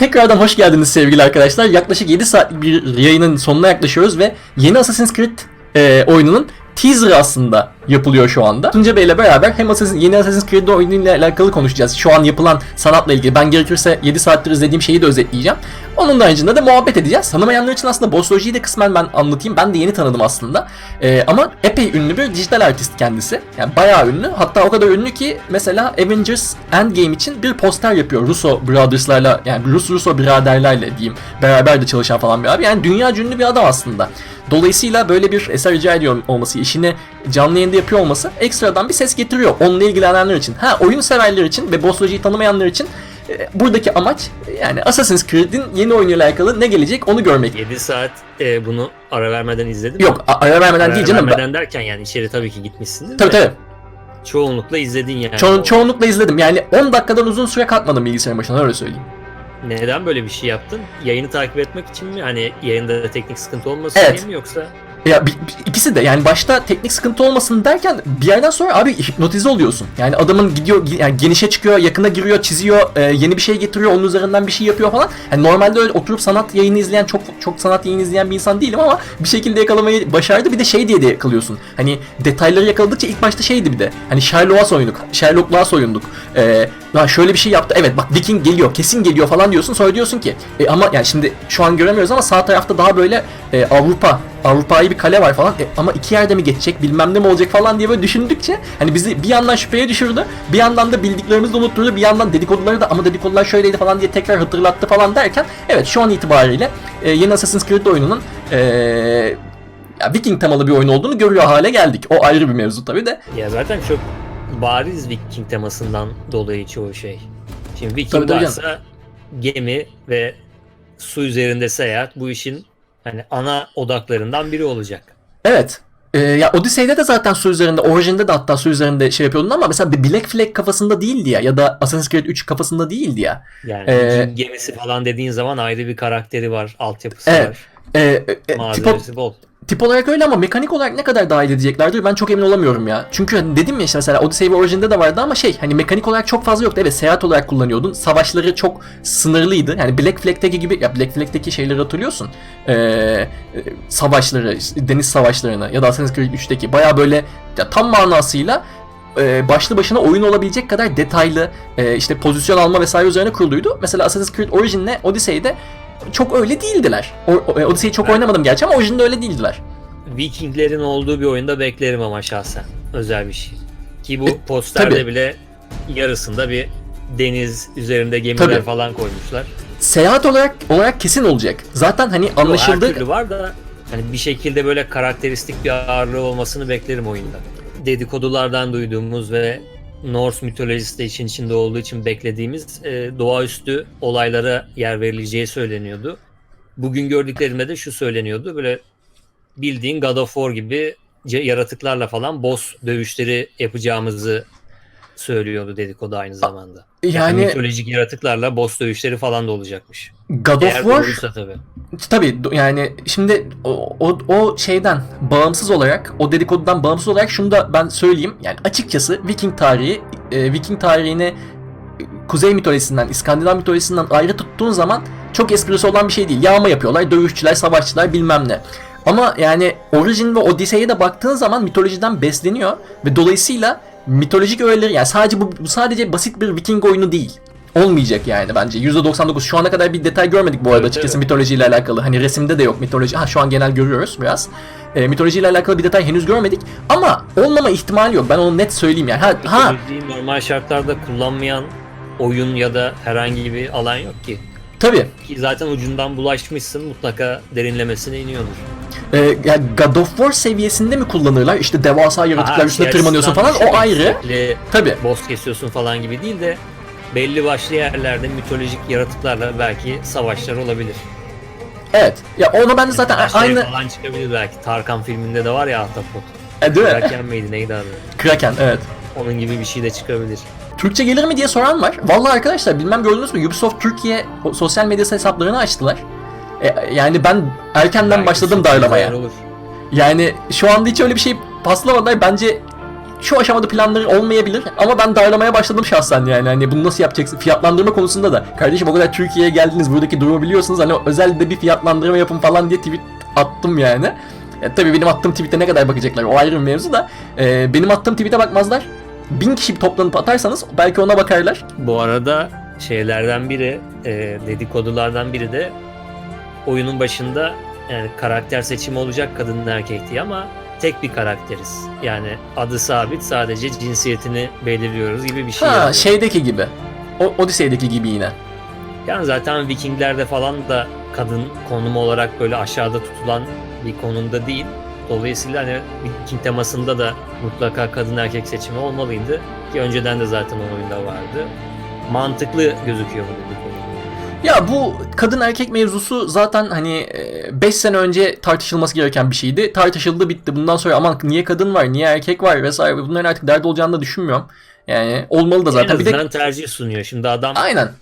Tekrardan hoş geldiniz sevgili arkadaşlar. Yaklaşık 7 saatlik bir yayının sonuna yaklaşıyoruz ve yeni Assassin's Creed e, oyununun teaserı aslında yapılıyor şu anda. Tunca Bey ile beraber hem Assassin, yeni Assassin's Creed oyunuyla alakalı konuşacağız. Şu an yapılan sanatla ilgili. Ben gerekirse 7 saattir izlediğim şeyi de özetleyeceğim. Onun haricinde de muhabbet edeceğiz. Tanımayanlar için aslında Bossology'yi de kısmen ben anlatayım. Ben de yeni tanıdım aslında. E, ama epey ünlü bir dijital artist kendisi. Yani bayağı ünlü. Hatta o kadar ünlü ki mesela Avengers Endgame için bir poster yapıyor. Russo Brothers'larla yani Rus Russo biraderlerle diyeyim. Beraber de çalışan falan bir abi. Yani dünya ünlü bir adam aslında. Dolayısıyla böyle bir eser rica ediyor olması, işini canlı yayında yapıyor olması ekstradan bir ses getiriyor onunla ilgilenenler için. Ha oyun severler için ve Bossology'yi tanımayanlar için e, buradaki amaç yani Assassin's Creed'in yeni oyunuyla alakalı ne gelecek onu görmek. 7 saat e, bunu ara vermeden izledin Yok mi? ara vermeden Ara değil canım. vermeden derken yani içeri tabii ki gitmişsindir Tabii de tabii. çoğunlukla izledin yani. Ço- çoğunlukla izledim. Yani 10 dakikadan uzun süre kalkmadım bilgisayarın başına öyle söyleyeyim. Neden böyle bir şey yaptın? Yayını takip etmek için mi? Hani yayında teknik sıkıntı olmasın Evet. diye mi yoksa? Ya ikisi de yani başta teknik sıkıntı olmasın derken bir yerden sonra abi hipnotize oluyorsun. Yani adamın gidiyor gi- yani genişe çıkıyor, yakına giriyor, çiziyor, e, yeni bir şey getiriyor, onun üzerinden bir şey yapıyor falan. Yani normalde öyle oturup sanat yayını izleyen çok çok sanat yayını izleyen bir insan değilim ama bir şekilde yakalamayı başardı. Bir de şey diye de yakalıyorsun. Hani detayları yakaladıkça ilk başta şeydi bir de. Hani Sherlock'a soyunduk. Sherlock'luğa soyunduk. E, ya şöyle bir şey yaptı. Evet bak Viking geliyor, kesin geliyor falan diyorsun. Sonra diyorsun ki e, ama yani şimdi şu an göremiyoruz ama sağ tarafta daha böyle e, Avrupa Avrupa'yı bir kale var falan E, ama iki yerde mi geçecek bilmem ne mi olacak falan diye böyle düşündükçe hani bizi bir yandan şüpheye düşürdü bir yandan da bildiklerimizi de unutturdu bir yandan dedikoduları da ama dedikodular şöyleydi falan diye tekrar hatırlattı falan derken evet şu an itibariyle e, yeni Assassin's Creed oyununun e, ya Viking temalı bir oyun olduğunu görüyor hale geldik. O ayrı bir mevzu tabi de. Ya zaten çok bariz Viking temasından dolayı çoğu şey. Şimdi Viking tabii varsa gemi ve su üzerinde seyahat bu işin hani ana odaklarından biri olacak. Evet. Ee, ya Odyssey'de de zaten su üzerinde, orijinde de hatta su üzerinde şey yapıyordun ama mesela bir Black Flag kafasında değildi ya ya da Assassin's Creed 3 kafasında değildi ya. Yani Ee, gemisi falan dediğin zaman ayrı bir karakteri var, altyapısı Evet. var, Ee, e, e, malzemesi bol. Tip olarak öyle ama mekanik olarak ne kadar dahil edeceklerdir ben çok emin olamıyorum ya. Çünkü hani dedim ya işte mesela Odyssey ve orijinde de vardı ama şey hani mekanik olarak çok fazla yoktu. Evet seyahat olarak kullanıyordun. Savaşları çok sınırlıydı. Yani Black Flag'teki gibi ya Black Flag'teki şeyleri hatırlıyorsun. Ee, e, savaşları, deniz savaşlarını ya da Assassin's Creed 3'teki baya böyle ya tam manasıyla e, başlı başına oyun olabilecek kadar detaylı e, işte pozisyon alma vesaire üzerine kuruluydu. Mesela Assassin's Creed Origin'le Odyssey'de çok öyle değildiler. O, e, Odyssey'i çok oynamadım gerçi ama orijinde öyle değildiler. Vikinglerin olduğu bir oyunda beklerim ama şahsen. Özel bir şey. Ki bu E, posterde tabii. bile yarısında bir deniz üzerinde gemiler Tabii. falan koymuşlar. Seyahat olarak olarak kesin olacak. Zaten hani anlaşıldı. Her türlü var da hani bir şekilde böyle karakteristik bir ağırlığı olmasını beklerim oyunda. Dedikodulardan duyduğumuz ve Norse mitolojisi de için içinde olduğu için beklediğimiz e, doğaüstü olaylara yer verileceği söyleniyordu. Bugün gördüklerimde de şu söyleniyordu. Böyle bildiğin God of War gibi yaratıklarla falan boss dövüşleri yapacağımızı söylüyordu dedikodu aynı zamanda. Yani mitolojik yaratıklarla boss dövüşleri falan da olacakmış. God of Eğer War doğruysa tabii. tabii yani şimdi o, o, o şeyden bağımsız olarak o dedikodudan bağımsız olarak şunu da ben söyleyeyim. Yani açıkçası Viking tarihi e, Viking tarihini Kuzey mitolojisinden, İskandinav mitolojisinden ayrı tuttuğun zaman çok esprisi olan bir şey değil. Yağma yapıyorlar, dövüşçüler, savaşçılar bilmem ne. Ama yani Origin ve Odyssey'e de baktığın zaman mitolojiden besleniyor ve dolayısıyla mitolojik öğeleri yani sadece bu, bu sadece basit bir Viking oyunu değil. Olmayacak yani bence. %99 şu ana kadar bir detay görmedik bu arada Evet, açıkçası evet. mitolojiyle alakalı. Hani resimde de yok mitoloji. Ha şu an genel görüyoruz biraz. E, mitolojiyle alakalı bir detay henüz görmedik. Ama olmama ihtimali yok. Ben onu net söyleyeyim yani. Ha, ha normal şartlarda kullanmayan oyun ya da herhangi bir alan yok ki. tabii. Ki zaten ucundan bulaşmışsın mutlaka derinlemesine iniyordur. E, yani God of War seviyesinde mi kullanırlar? İşte devasa yaratıklar üstüne tırmanıyorsun falan. O ayrı. Tabii. Boss kesiyorsun falan gibi değil de belli başlı yerlerde mitolojik yaratıklarla belki savaşlar olabilir. Evet. Ya onu ben de zaten Savaşları aynı falan çıkabilir belki. Tarkan filminde de var ya Ahtapot. E, değil mi? Kraken miydi neydi adı? Kraken evet. Onun gibi bir şey de çıkabilir. Türkçe gelir mi diye soran var. Vallahi arkadaşlar bilmem gördünüz mü Ubisoft Türkiye sosyal medya hesaplarını açtılar. E, yani ben erkenden Belki başladım darlamaya. Olur. Yani şu anda hiç öyle bir şey paslamadılar. Bence şu aşamada planları olmayabilir ama ben darlamaya başladım şahsen yani hani bunu nasıl yapacaksın fiyatlandırma konusunda da kardeşim o kadar Türkiye'ye geldiniz buradaki durumu biliyorsunuz hani özel de bir fiyatlandırma yapın falan diye tweet attım yani. E, tabii benim attığım tweet'e ne kadar bakacaklar o ayrı bir mevzu da e, benim attığım tweet'e bakmazlar. Bin kişi toplanıp atarsanız belki ona bakarlar. Bu arada şeylerden biri, e, dedikodulardan biri de oyunun başında yani karakter seçimi olacak kadın erkek diye ama tek bir karakteriz. Yani adı sabit sadece cinsiyetini belirliyoruz gibi bir şey. Ha yazıyor. şeydeki gibi. O Odyssey'deki gibi yine. Yani zaten Vikinglerde falan da kadın konumu olarak böyle aşağıda tutulan bir konumda değil. Dolayısıyla hani Viking temasında da mutlaka kadın erkek seçimi olmalıydı. Ki önceden de zaten o oyunda vardı. Mantıklı gözüküyor bu. Ya bu kadın erkek mevzusu zaten hani 5 sene önce tartışılması gereken bir şeydi. Tartışıldı bitti. Bundan sonra aman niye kadın var, niye erkek var vesaire bunların artık derdi olacağını da düşünmüyorum. Yani olmalı da zaten. en Bir de azından tercih sunuyor. Şimdi adam aynen.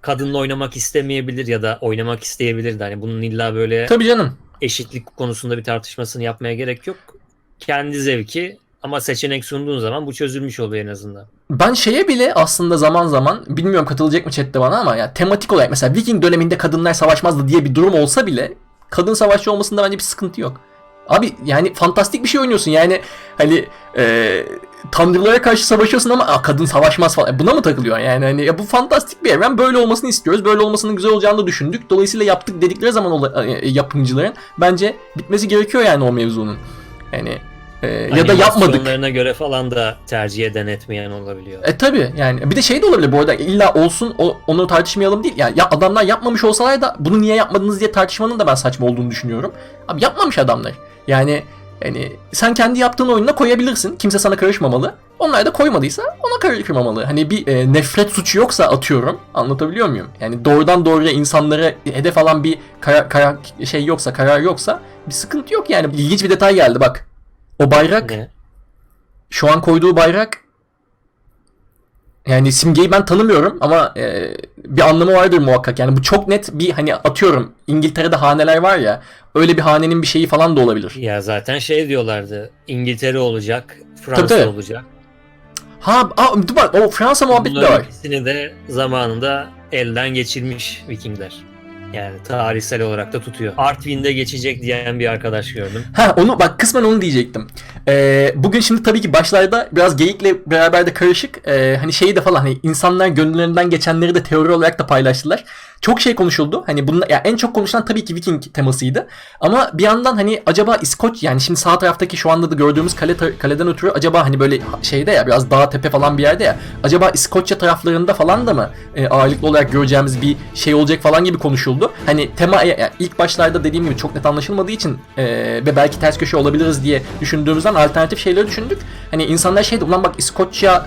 kadınla oynamak istemeyebilir ya da oynamak isteyebilir de hani bunun illa böyle Tabii canım. eşitlik konusunda bir tartışmasını yapmaya gerek yok. Kendi zevki ama seçenek sunduğun zaman bu çözülmüş oluyor en azından. Ben şeye bile aslında zaman zaman bilmiyorum katılacak mı chatte bana ama ya tematik olarak mesela Viking döneminde kadınlar savaşmazdı diye bir durum olsa bile kadın savaşçı olmasında bence bir sıkıntı yok. Abi yani fantastik bir şey oynuyorsun yani hani e, tanrılara karşı savaşıyorsun ama "Aa, kadın savaşmaz falan. Buna mı takılıyor yani hani ya bu fantastik bir evren böyle olmasını istiyoruz. Böyle olmasının güzel olacağını da düşündük. Dolayısıyla yaptık dedikleri zaman e, yapımcıların bence bitmesi gerekiyor yani o mevzunun. Yani e, ya da yapmadık. Göre falan da tercih eden etmeyen olabiliyor. E tabi yani bir de şey de olabilir bu arada illa olsun o- onu tartışmayalım değil. Yani ya adamlar yapmamış olsalar da bunu niye yapmadınız diye tartışmanın da ben saçma olduğunu düşünüyorum. Abi yapmamış adamlar. Yani yani sen kendi yaptığın oyununa koyabilirsin. Kimse sana karışmamalı. Onlar da koymadıysa ona karışmamalı. Hani bir e, nefret suçu yoksa atıyorum. Anlatabiliyor muyum? Yani doğrudan doğruya insanlara hedef alan bir karar, karar- şey yoksa, karar yoksa bir sıkıntı yok yani. İlginç bir detay geldi bak. O bayrak Ne? şu an koyduğu bayrak yani simgeyi ben tanımıyorum ama e, bir anlamı vardır muhakkak. Yani bu çok net bir hani atıyorum İngiltere'de haneler var ya öyle bir hanenin bir şeyi falan da olabilir. Ya zaten şey diyorlardı. İngiltere olacak, Fransa Tabii, tabii. olacak. Ha, dur bak o Fransa muhabbeti de Bunların var. ikisini de zamanında elden geçirmiş Vikingler. Yani tarihsel olarak da tutuyor. Artvin'de geçecek diyen bir arkadaş gördüm. Ha onu bak kısmen onu diyecektim. Ee, bugün şimdi tabii ki başlarda biraz geyikle beraber de karışık. Ee, hani şeyi de falan hani insanlar gönüllerinden geçenleri de teori olarak da paylaştılar. Çok şey konuşuldu. Hani bunun ya en çok konuşulan tabii ki Viking temasıydı. Ama bir yandan hani acaba İskoç yani şimdi sağ taraftaki şu anda da gördüğümüz kale kaleden ötürü acaba hani böyle şeyde ya biraz dağ tepe falan bir yerde ya. Acaba İskoçya taraflarında falan da mı e, ağırlıklı olarak göreceğimiz bir şey olacak falan gibi konuşuldu. Hani tema ya- ya ilk başlarda dediğim gibi çok net anlaşılmadığı için e, ve belki ters köşe olabiliriz diye düşündüğümüzden alternatif şeyleri düşündük. Hani insanlar şeydi ulan bak İskoçya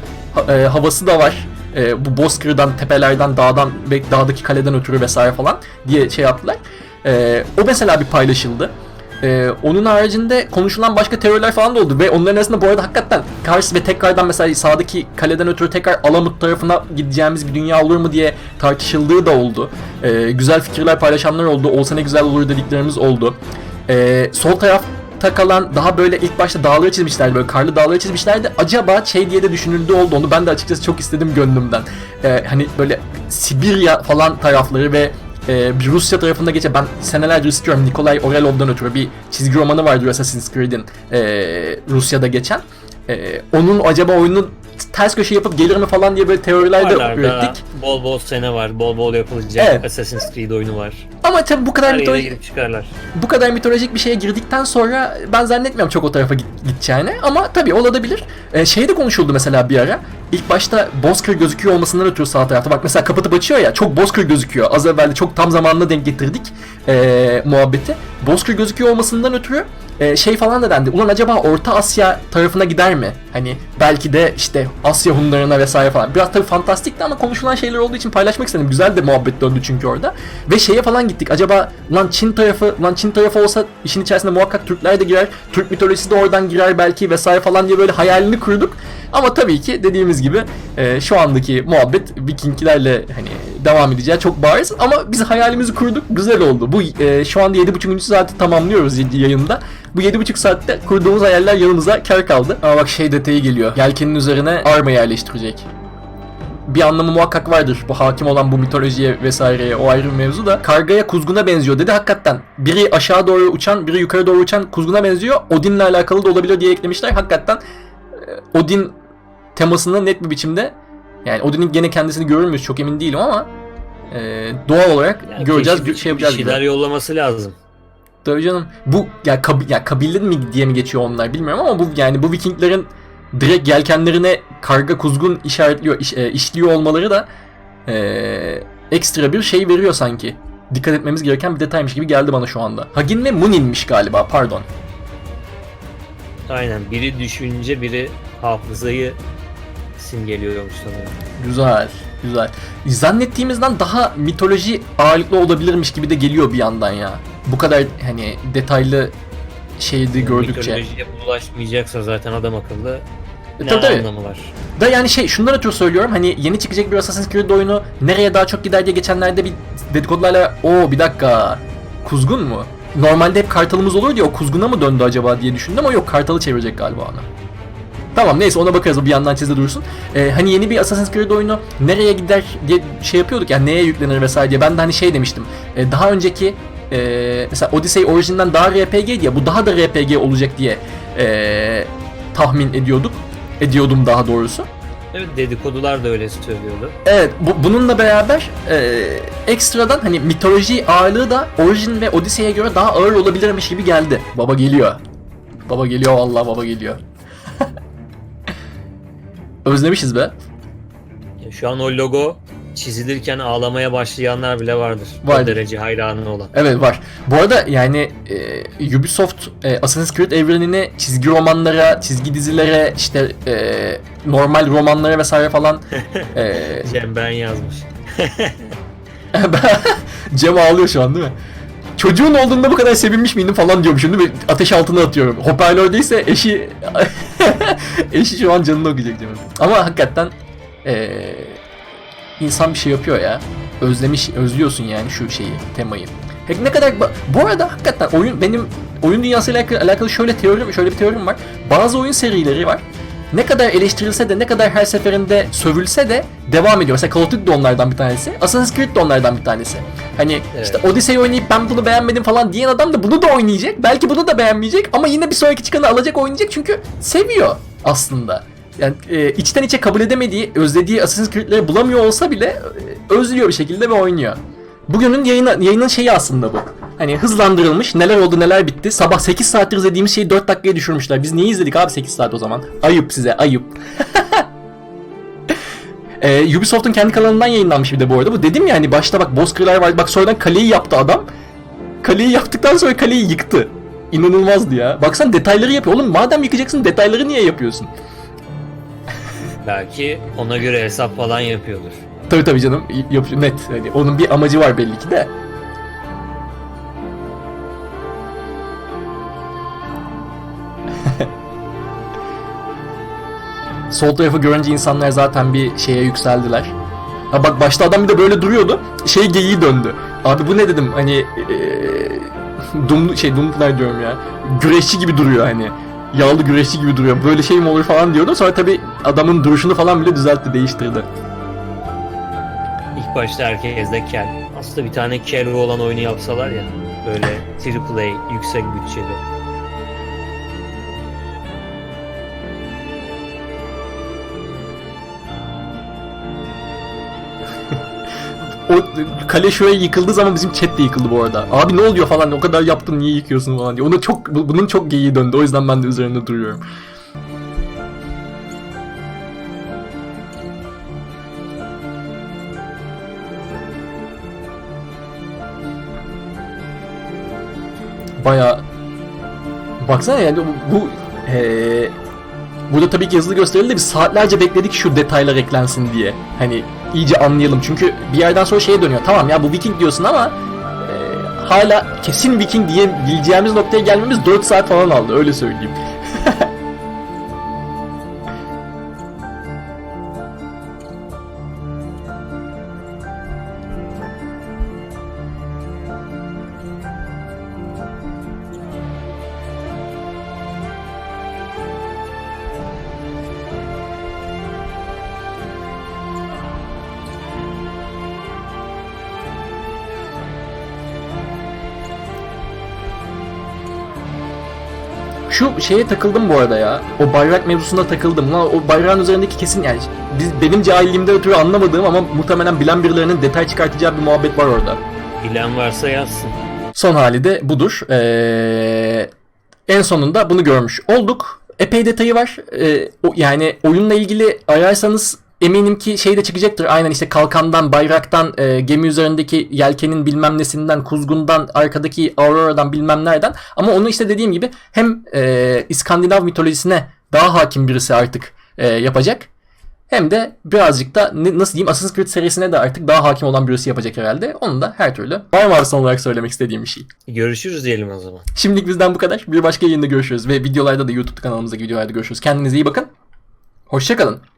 e, havası da var. E, bu Bozkır'dan, tepelerden, dağdan ve dağdaki kaleden ötürü vesaire falan diye şey yaptılar. E, o mesela bir paylaşıldı. E, onun haricinde konuşulan başka teoriler falan da oldu ve onların arasında bu arada hakikaten Kars ve tekrardan mesela sağdaki kaleden ötürü tekrar Alamut tarafına gideceğimiz bir dünya olur mu diye tartışıldığı da oldu. E, güzel fikirler paylaşanlar oldu. Olsa ne güzel olur dediklerimiz oldu. E, sol tarafta kalan daha böyle ilk başta dağları çizmişlerdi böyle karlı dağları çizmişlerdi. Acaba şey diye de düşünüldü oldu. Onu ben de açıkçası çok istedim gönlümden. E, hani böyle Sibirya falan tarafları ve e, bir Rusya tarafında geçe ben senelerdir istiyorum Nikolay Orelov'dan ötürü bir çizgi romanı vardır Assassin's Creed'in e, Rusya'da geçen. E, onun acaba oyunun ters köşe yapıp gelir mi falan diye böyle teoriler de Varlarda ürettik. bol bol sene var, bol bol yapılacak Evet. Assassin's Creed oyunu var. Ama tabii bu kadar Her yere mitolojik çıkarlar. bu kadar mitolojik bir şeye girdikten sonra ben zannetmiyorum çok o tarafa git- gideceğini ama tabii olabilir. Ee, şey de konuşuldu mesela bir ara. İlk başta Bozkır gözüküyor olmasından ötürü sağ tarafta. Bak mesela kapatıp açıyor ya çok Bozkır gözüküyor. Az evvel de çok tam zamanında denk getirdik ee, muhabbeti. Bozkır gözüküyor olmasından ötürü e, şey falan da dendi. Ulan acaba Orta Asya tarafına gider mi? Hani belki de işte Asya Hunlarına vesaire falan. Biraz tabii fantastikti ama konuşulan şeyler olduğu için paylaşmak istedim. Güzel de muhabbet döndü çünkü orada. Ve şeye falan gittik. Acaba lan Çin tarafı, lan Çin tarafı olsa işin içerisinde muhakkak Türkler de girer. Türk mitolojisi de oradan girer belki vesaire falan diye böyle hayalini kurduk. Ama tabii ki dediğimiz gibi e, şu andaki muhabbet Vikinglerle hani devam edeceği çok bariz ama biz hayalimizi kurduk güzel oldu. Bu e, şu anda 7.5. saati tamamlıyoruz yayında. Bu 7,5 saatte kurduğumuz hayaller yanımıza kar kaldı. Ama bak şey detayı geliyor. Yelkenin üzerine arma yerleştirecek. Bir anlamı muhakkak vardır. Bu hakim olan bu mitolojiye vesaireye o ayrı bir mevzu da. Kargaya kuzguna benziyor dedi hakikaten. Biri aşağı doğru uçan, biri yukarı doğru uçan kuzguna benziyor. Odin'le alakalı da olabilir diye eklemişler. Hakikaten e, Odin temasını net bir biçimde yani Odin'in gene kendisini görür müyüz çok emin değilim ama e, doğal olarak Yani göreceğiz, bir şey yapacağız. Bir gibi. şeyler yollaması lazım. Tabii canım. Bu ya, kabi, ya kabile mi diye mi geçiyor onlar bilmiyorum ama bu yani bu Vikinglerin direkt yelkenlerine karga kuzgun işaretliyor, iş- e, işliyor olmaları da e, ekstra bir şey veriyor sanki. Dikkat etmemiz gereken bir detaymış gibi geldi bana şu anda. Hagin ve Munin'miş galiba pardon. Aynen biri düşünce biri hafızayı simgeliyormuş sanırım. Güzel, güzel. Zannettiğimizden daha mitoloji ağırlıklı olabilirmiş gibi de geliyor bir yandan ya. Bu kadar hani detaylı şeydi gördükçe. Mitolojiye bulaşmayacaksa zaten adam akıllı E, ne tabii tabii. anlamı var? Da yani şey şundan ötürü söylüyorum hani yeni çıkacak bir Assassin's Creed oyunu nereye daha çok gider diye geçenlerde bir dedikodularla o bir dakika kuzgun mu? Normalde hep kartalımız olur diye o kuzguna mı döndü acaba diye düşündüm ama yok kartalı çevirecek galiba ona. Tamam neyse ona bakarız bir yandan çizde dursun. Ee, hani yeni bir Assassin's Creed oyunu nereye gider diye şey yapıyorduk yani neye yüklenir vesaire diye. Ben de hani şey demiştim. Ee, daha önceki e, mesela Odyssey orijininden daha RPG'ydi ya bu daha da RPG olacak diye e, tahmin ediyorduk. Ediyordum daha doğrusu. Evet dedikodular da öyle söylüyordu. Evet, bu, bununla beraber e, ekstradan hani mitoloji ağırlığı da Origin ve Odyssey'e göre daha ağır olabilirmiş gibi geldi. Baba geliyor. Baba geliyor vallahi baba geliyor. Özlemişiz be. Ya Şu an o logo çizilirken ağlamaya başlayanlar bile vardır. Vardır. O derece hayranı olan. Evet var. Bu arada yani e, Ubisoft e, Assassin's Creed evrenini çizgi romanlara, çizgi dizilere, işte e, normal romanlara vesaire falan e, Cem ben yazmış. Cem ağlıyor şu an değil mi? Çocuğun olduğunda bu kadar sevinmiş miydim falan diyormuşum değil mi? Ateş altına atıyorum. Hoparlördeyse eşi eşi şu an canını okuyacak Cem'in. Ama hakikaten eee, insan bir şey yapıyor ya. Özlemiş, özlüyorsun yani şu şeyi, temayı. Peki ne kadar... Bu arada hakikaten oyun benim oyun dünyasıyla alakalı şöyle teorim, şöyle bir teorim var. Bazı oyun serileri var. Ne kadar eleştirilse de ne kadar her seferinde sövülse de devam ediyor. Mesela Call of Duty de onlardan bir tanesi. Assassin's Creed de onlardan bir tanesi. Hani Evet. işte Odyssey oynayıp ben bunu beğenmedim falan diyen adam da bunu da oynayacak. Belki bunu da beğenmeyecek ama yine bir sonraki çıkanı alacak oynayacak çünkü seviyor aslında. Yani e, içten içe kabul edemediği, özlediği Assassin's Creed'leri bulamıyor olsa bile e, özlüyor bir şekilde ve oynuyor. Bugünün yayını, yayının şeyi aslında bu. Hani hızlandırılmış, neler oldu neler bitti. Sabah 8 saattir izlediğimiz şeyi 4 dakikaya düşürmüşler. Biz niye izledik abi 8 saat o zaman? Ayıp size, ayıp. Ee, Ubisoft'un kendi kanalından yayınlanmış bir de bu arada. Bu dedim ya hani başta bak Bozkırlar var. Bak sonradan kaleyi yaptı adam. Kaleyi yaptıktan sonra kaleyi yıktı. İnanılmazdı ya. Baksan detayları yapıyor. Oğlum madem yıkacaksın detayları niye yapıyorsun? Belki ona göre hesap falan yapıyordur. Tabii tabii canım. y- Yapıyor net. Hani onun bir amacı var belli ki de. Sol tarafı görünce insanlar zaten bir şeye yükseldiler. Ha bak başta adam bir de böyle duruyordu. Şey geyiği döndü. Abi bu ne dedim hani eee Dum şey Dumplar diyorum ya. Güreşçi gibi duruyor hani. Yağlı güreşçi gibi duruyor. Böyle şey mi olur falan diyordum. Sonra tabii adamın duruşunu falan bile düzeltti, değiştirdi. İlk başta herkes de kel. Aslında bir tane kel olan oyunu yapsalar ya. Böyle AAA yüksek bütçeli. O kale şuraya yıkıldığı zaman bizim chat de yıkıldı bu arada. Abi ne oluyor falan o kadar yaptın niye yıkıyorsun falan diye. Ona çok bu- bunun çok geyiği döndü. O yüzden ben de üzerinde duruyorum. Baya baksana yani bu, eee, Burada tabii ki yazılı gösterildi. Biz saatlerce bekledik şu detaylar eklensin diye. Hani iyice anlayalım. Çünkü bir yerden sonra şeye dönüyor. Tamam ya bu Viking diyorsun ama e, hala kesin Viking diyebileceğimiz noktaya gelmemiz 4 saat falan aldı. Öyle söyleyeyim. Şu şeye takıldım bu arada ya. O bayrak mevzusunda takıldım. Lan o bayrağın üzerindeki kesin yani biz benim cahilliğimden ötürü anlamadığım ama muhtemelen bilen birilerinin detay çıkartacağı bir muhabbet var orada. Bilen varsa yazsın. Son hali de budur. Ee, en sonunda bunu görmüş olduk. Epey detayı var. Ee, o, yani oyunla ilgili ararsanız eminim ki şey de çıkacaktır. Aynen işte kalkandan, bayraktan, e, gemi üzerindeki yelkenin bilmem nesinden, kuzgundan, arkadaki aurora'dan bilmem nereden. Ama onu işte dediğim gibi hem e, İskandinav mitolojisine daha hakim birisi artık e, yapacak. Hem de birazcık da nasıl diyeyim Assassin's Creed serisine de artık daha hakim olan birisi yapacak herhalde. Onu da her türlü. Var mı son olarak söylemek istediğim bir şey? Görüşürüz diyelim o zaman. Şimdilik bizden bu kadar. Bir başka yayında görüşürüz ve videolarda da YouTube kanalımızdaki videolarda görüşürüz. Kendinize iyi bakın. Hoşçakalın.